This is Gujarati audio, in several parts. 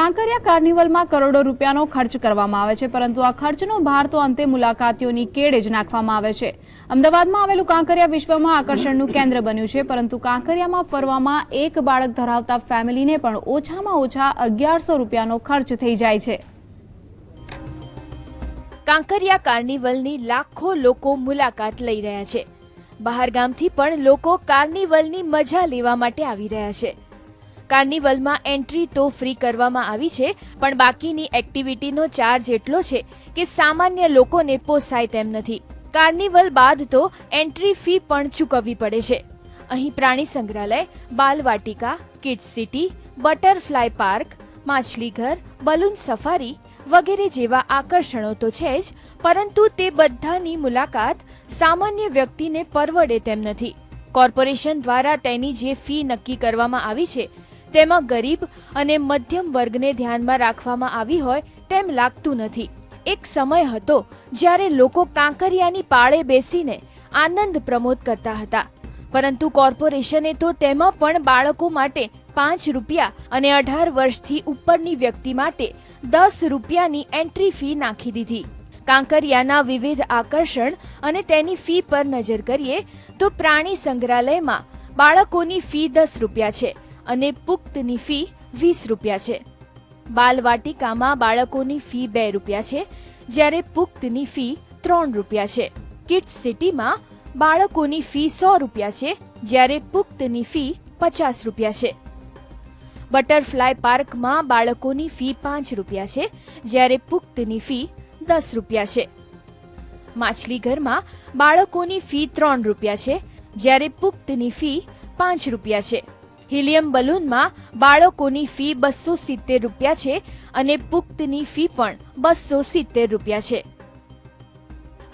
કાંકરિયા કાર્નિવલમાં કરોડો રૂપિયાનો ખર્ચ કરવામાં આવે છે, પરંતુ આ ખર્ચનો ભાર તો અંતે મુલાકાતીઓની કેડે જ નાખવામાં આવે છે. અમદાવાદમાં આવેલું કાંકરિયા વિશ્વમાં આકર્ષણનું કેન્દ્ર બન્યું છે, પરંતુ કાંકરિયામાં ફરવામાં એક બાળક ધરાવતા ફેમિલીને પણ ઓછામાં ઓછા અગિયારસો રૂપિયાનો ખર્ચ થઈ જાય છે. કાંકરિયા કાર્નિવલની લાખો લોકો મુલાકાત લઈ રહ્યા છે. બહારગામથી પણ લોકો કાર્નિવલની મજા લેવા માટે આવી રહ્યા છે. કાર્નિવલમાં એન્ટ્રી તો ફ્રી કરવામાં આવી છે, પણ બાકીની એક્ટિવિટીનો ચાર્જ એટલો છે કે સામાન્ય લોકોને પોસાય તેમ નથી. કાર્નિવલ બાદ તો એન્ટ્રી ફી પણ ચૂકવવી પડે છે. અહીં પ્રાણી સંગ્રહાલય, બાલવાટિકા, કિડ્સ સિટી, બટરફ્લાય પાર્ક, માછલીઘર, બલૂન સફારી વગેરે જેવા આકર્ષણો તો છે જ, પરંતુ તે બધાની મુલાકાત સામાન્ય વ્યક્તિને પરવડે તેમ નથી. કોર્પોરેશન દ્વારા તેની જે ફી નક્કી કરવામાં આવી છે તેમાં ગરીબ અને મધ્યમ વર્ગને ધ્યાનમાં રાખવામાં આવી હોય તેમ લાગતું નથી. એક સમય હતો જ્યારે લોકો કાંકરિયાની પાળે બેસીને આનંદ પ્રમોદ કરતા હતા. પરંતુ કોર્પોરેશને તો તેમાં પણ બાળકો માટે પાંચ રૂપિયા અને અઢાર વર્ષથી ઉપરની વ્યક્તિ માટે દસ રૂપિયાની એન્ટ્રી ફી નાખી દીધી. કાંકરિયાના વિવિધ આકર્ષણ અને તેની ફી પર નજર કરીએ તો પ્રાણી સંગ્રહાલયમાં બાળકોની ફી દસ રૂપિયા છે. અને પુખ્તની ફી વીસ રૂપિયા છે. બાલવાટિકામાં બાળકોની ફી બે રૂપિયા છે, જ્યારે પુખ્તની ફી ત્રણ રૂપિયા છે. કિડ્સ સિટીમાં બાળકોની ફી સો રૂપિયા છે, જ્યારે પુખ્તની ફી પચાસ રૂપિયા છે. બટરફ્લાય પાર્કમાં બાળકોની ફી પાંચ રૂપિયા છે, જ્યારે પુખ્તની ફી દસ રૂપિયા છે. માછલીઘરમાં બાળકોની ફી ત્રણ રૂપિયા છે, જ્યારે પુખ્તની ફી પાંચ રૂપિયા છે. હિલિયમ બલૂનમાં બાળકોની ફી બસો સિત્તેર રૂપિયા છે અને પુખ્તની ફી પણ બસો સિત્તેર રૂપિયા છે.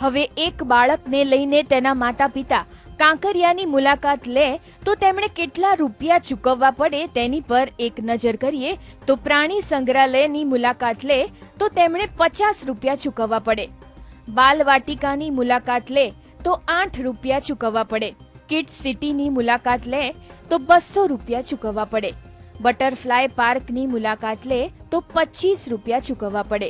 હવે એક બાળકને લઈને તેના માતા પિતા કાંકરિયાની મુલાકાત લે તો તેમણે કેટલા રૂપિયા ચૂકવવા પડે તેની પર એક નજર કરીએ તો પ્રાણી સંગ્રહાલયની મુલાકાત લે તો તેમણે પચાસ રૂપિયા ચૂકવવા પડે. બાલવાટિકાની મુલાકાત લે તો આઠ રૂપિયા ચૂકવવા પડે. કિડ્સ સિટીની મુલાકાત લે તો બસો રૂપિયા ચૂકવવા પડે. બટરફ્લાય પાર્કની મુલાકાત લે તો પચીસ રૂપિયા ચૂકવવા પડે.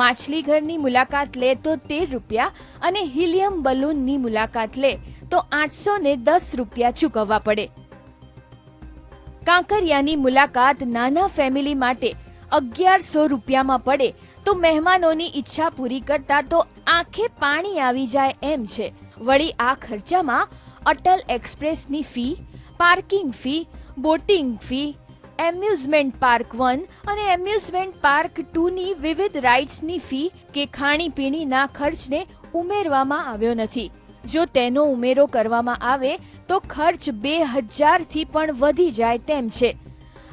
માછલીઘરની મુલાકાત લે તો તેર રૂપિયા અને હિલિયમ બલૂનની મુલાકાત લે તો આઠસો ને દસ રૂપિયા ચૂકવવા પડે. કાંકરિયાની મુલાકાત નાના ફેમિલી માટે અગિયારસો રૂપિયામાં પડે તો મહેમાનોની ઈચ્છા પૂરી કરતા તો આંખે પાણી આવી જાય એમ છે. વળી આ ખર્ચામાં Atal એક્સપ્રેસની fee, parking fee, boating fee, amusement park one અને એમ્યુઝમેન્ટ પાર્ક ટુની વિવિધ રાઇડ્સની ફી કે ખાણીપીણીના ખર્ચને ઉમેરવામાં આવ્યો નથી. જો તેનો ઉમેરો કરવામાં આવે, તો ખર્ચ બે હજારથી પણ વધી જાય તેમ છે.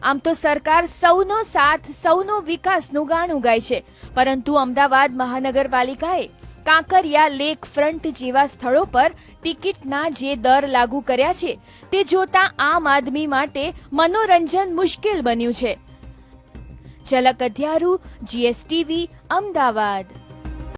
આમ તો સરકાર સૌનો સાથ, સૌનો વિકાસનું ગાણું ગાય છે. પરંતુ અમદાવાદ મહાનગરપાલિકાએ કાંકરિયા લેક ફ્રન્ટ જેવા સ્થળો પર ટિકિટના જે દર લાગુ કર્યા છે, તે જોતા આમ આદમી માટે મનોરંજન મુશ્કેલ બન્યું છે. ઝલક અધ્યારું જીએસટીવી અમદાવાદ.